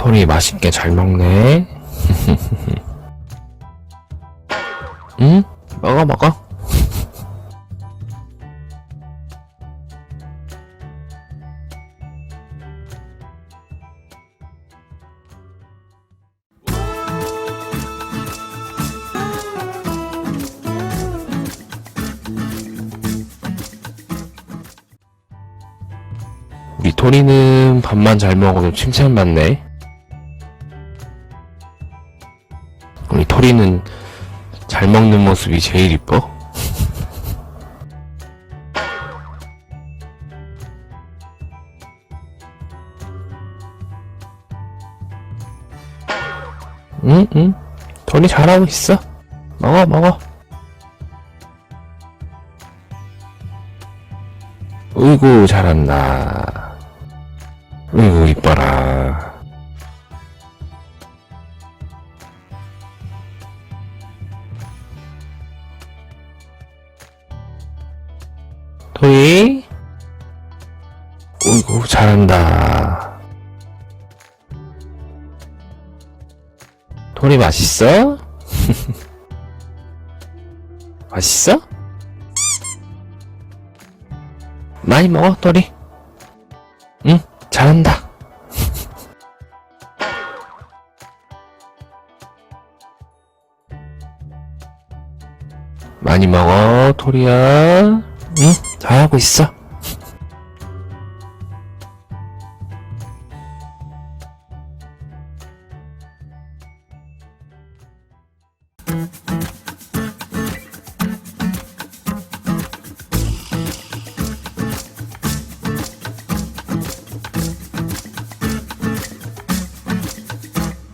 토리 맛있게 잘 먹네. 응? 먹어, 먹어. 우리 토리는 밥만 잘 먹어도 칭찬받네. 우리 토리는 잘 먹는 모습이 제일 이뻐. 응, 응. 토리 잘하고 있어. 먹어, 먹어. 으이구, 잘한다. 으이구, 이뻐라. 토이? 어이구, 잘한다. 토리 맛있어? 맛있어? 많이 먹어, 토리. 응, 잘한다. 많이 먹어, 토리야. 응, 잘하고 있어.